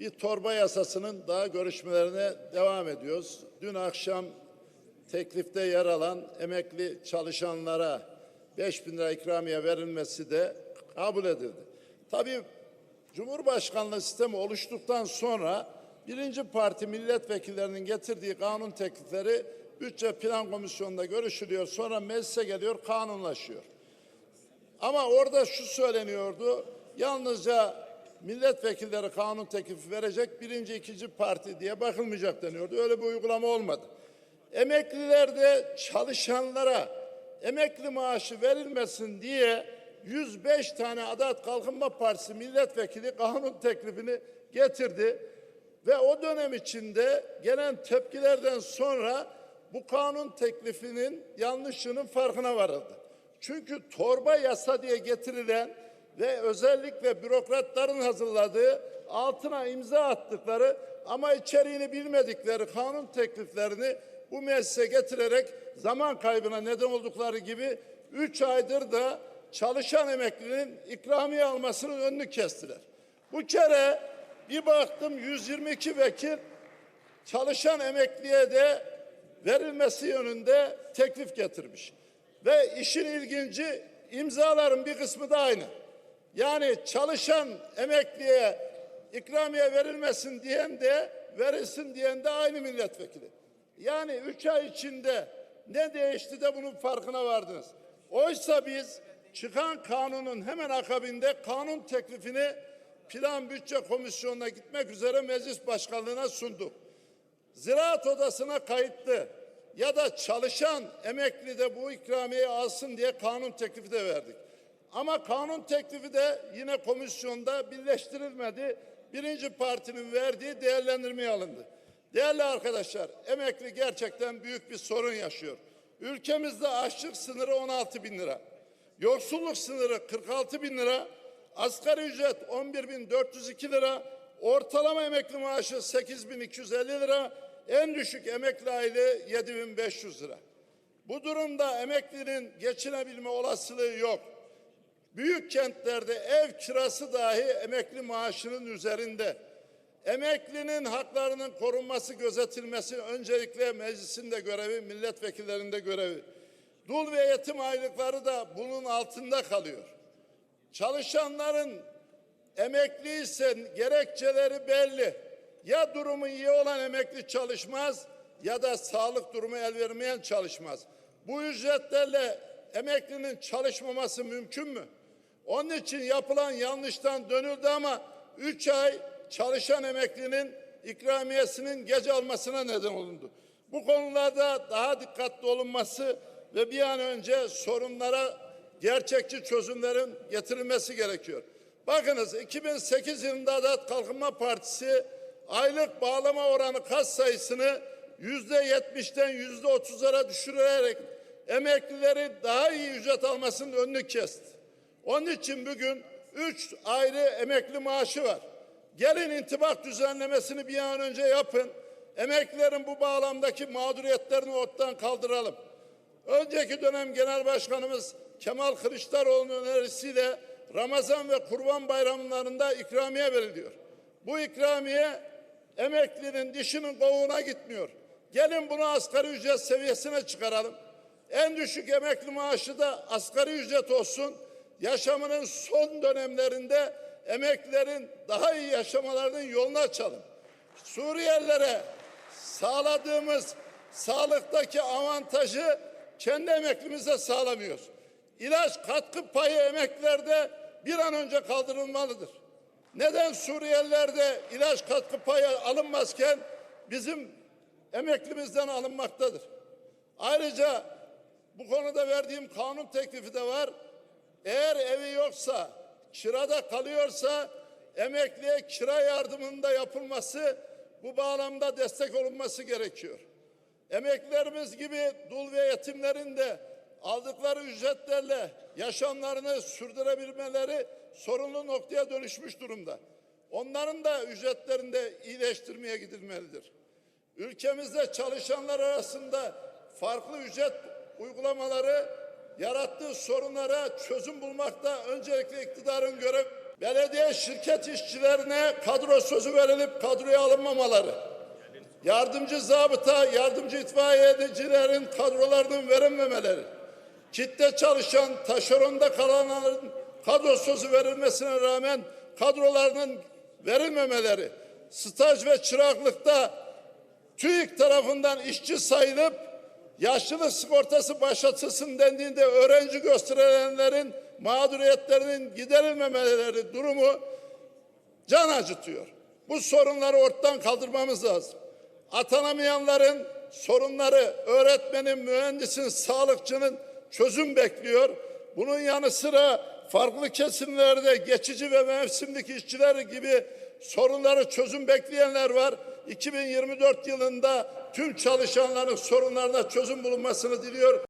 bir torba yasasının daha görüşmelerine devam ediyoruz. Dün akşam teklifte yer alan emekli çalışanlara 5 bin lira ikramiye verilmesi de kabul edildi. Tabii Cumhurbaşkanlığı sistemi oluştuktan sonra birinci parti milletvekillerinin getirdiği kanun teklifleri bütçe plan komisyonunda görüşülüyor. Sonra meclise geliyor kanunlaşıyor. Ama orada şu söyleniyordu. Yalnızca milletvekilleri kanun teklifi verecek birinci ikinci parti diye bakılmayacak deniyordu. Öyle bir uygulama olmadı. Emeklilerde çalışanlara emekli maaşı verilmesin diye 105 tane Adalet Kalkınma Partisi milletvekili kanun teklifini getirdi. Ve o dönem içinde gelen tepkilerden sonra bu kanun teklifinin yanlışının farkına varıldı. Çünkü torba yasa diye getirilen ve özellikle bürokratların hazırladığı altına imza attıkları ama içeriğini bilmedikleri kanun tekliflerini bu meclise getirerek zaman kaybına neden oldukları gibi 3 aydır da çalışan emeklinin ikramiye almasının önünü kestiler. Bu kere bir baktım 122 vekil çalışan emekliye de verilmesi yönünde teklif getirmiş. Ve işin ilginci imzaların bir kısmı da aynı. Yani çalışan emekliye ikramiye verilmesin diyen de verilsin diyen de aynı milletvekili. Yani üç ay içinde ne değişti de bunun farkına vardınız. Oysa biz çıkan kanunun hemen akabinde kanun teklifini Plan Bütçe Komisyonu'na gitmek üzere meclis başkanlığına sunduk. Ziraat Odası'na kayıtlı ya da çalışan emekli de bu ikramiyeyi alsın diye kanun teklifi de verdik. Ama kanun teklifi de yine komisyonda birleştirilmedi. Birinci partinin verdiği değerlendirmeye alındı. Değerli arkadaşlar, emekli gerçekten büyük bir sorun yaşıyor. Ülkemizde açlık sınırı 16 bin lira. Yoksulluk sınırı 46 bin lira. Asgari ücret 11.402 lira. Ortalama emekli maaşı 8.250 lira. En düşük emekli aylığı 7500 lira. Bu durumda emeklinin geçinebilme olasılığı yok. Büyük kentlerde ev kirası dahi emekli maaşının üzerinde. Emeklinin haklarının korunması, gözetilmesi öncelikle meclisin de görevi, milletvekillerinin de görevi. Dul ve yetim aylıkları da bunun altında kalıyor. Çalışanların emekliyse gerekçeleri belli. Ya durumu iyi olan emekli çalışmaz ya da sağlık durumu el vermeyen çalışmaz. Bu ücretlerle emeklinin çalışmaması mümkün mü? Onun için yapılan yanlıştan dönüldü ama 3 ay çalışan emeklinin ikramiyesinin gece almasına neden olundu. Bu konularda daha dikkatli olunması ve bir an önce sorunlara gerçekçi çözümlerin getirilmesi gerekiyor. Bakınız 2008 yılında Adalet Kalkınma Partisi aylık bağlama oranı kas sayısını yüzde yetmişten yüzde otuzlara düşürerek emeklileri daha iyi ücret almasının önünü kesti. Onun için bugün üç ayrı emekli maaşı var. Gelin intibak düzenlemesini bir an önce yapın. Emeklilerin bu bağlamdaki mağduriyetlerini ortadan kaldıralım. Önceki dönem Genel Başkanımız Kemal Kılıçdaroğlu'nun önerisiyle Ramazan ve Kurban bayramlarında ikramiye veriliyor. Bu ikramiye emeklinin dişinin kovuğuna gitmiyor. Gelin bunu asgari ücret seviyesine çıkaralım. En düşük emekli maaşı da asgari ücret olsun. Yaşamının son dönemlerinde emeklilerin daha iyi yaşamalarının yolunu açalım. Suriyelilere sağladığımız sağlıktaki avantajı kendi emeklimize sağlamıyoruz. İlaç katkı payı emeklilerde bir an önce kaldırılmalıdır. Neden Suriyelilerde ilaç katkı payı alınmazken bizim emeklimizden alınmaktadır? Ayrıca bu konuda verdiğim kanun teklifi de var. Eğer evi yoksa, kirada kalıyorsa emekliye kira yardımında yapılması bu bağlamda destek olunması gerekiyor. Emeklilerimiz gibi dul ve yetimlerin de aldıkları ücretlerle yaşamlarını sürdürebilmeleri sorunlu noktaya dönüşmüş durumda. Onların da ücretlerinde iyileştirmeye gidilmelidir. Ülkemizde çalışanlar arasında farklı ücret uygulamaları yarattığı sorunlara çözüm bulmakta öncelikle iktidarın görev Belediye şirket işçilerine kadro sözü verilip kadroya alınmamaları. Yardımcı zabıta, yardımcı itfaiyecilerin kadrolarının verilmemeleri. Kitle çalışan, taşeronda kalanların kadro sözü verilmesine rağmen kadrolarının verilmemeleri. Staj ve çıraklıkta TÜİK tarafından işçi sayılıp yaşlılık sigortası başlatılsın dendiğinde öğrenci gösterilenlerin mağduriyetlerinin giderilmemeleri durumu can acıtıyor. Bu sorunları ortadan kaldırmamız lazım. Atanamayanların sorunları öğretmenin, mühendisin, sağlıkçının çözüm bekliyor. Bunun yanı sıra farklı kesimlerde geçici ve mevsimlik işçiler gibi sorunları çözüm bekleyenler var. 2024 yılında tüm çalışanların sorunlarına çözüm bulunmasını diliyor.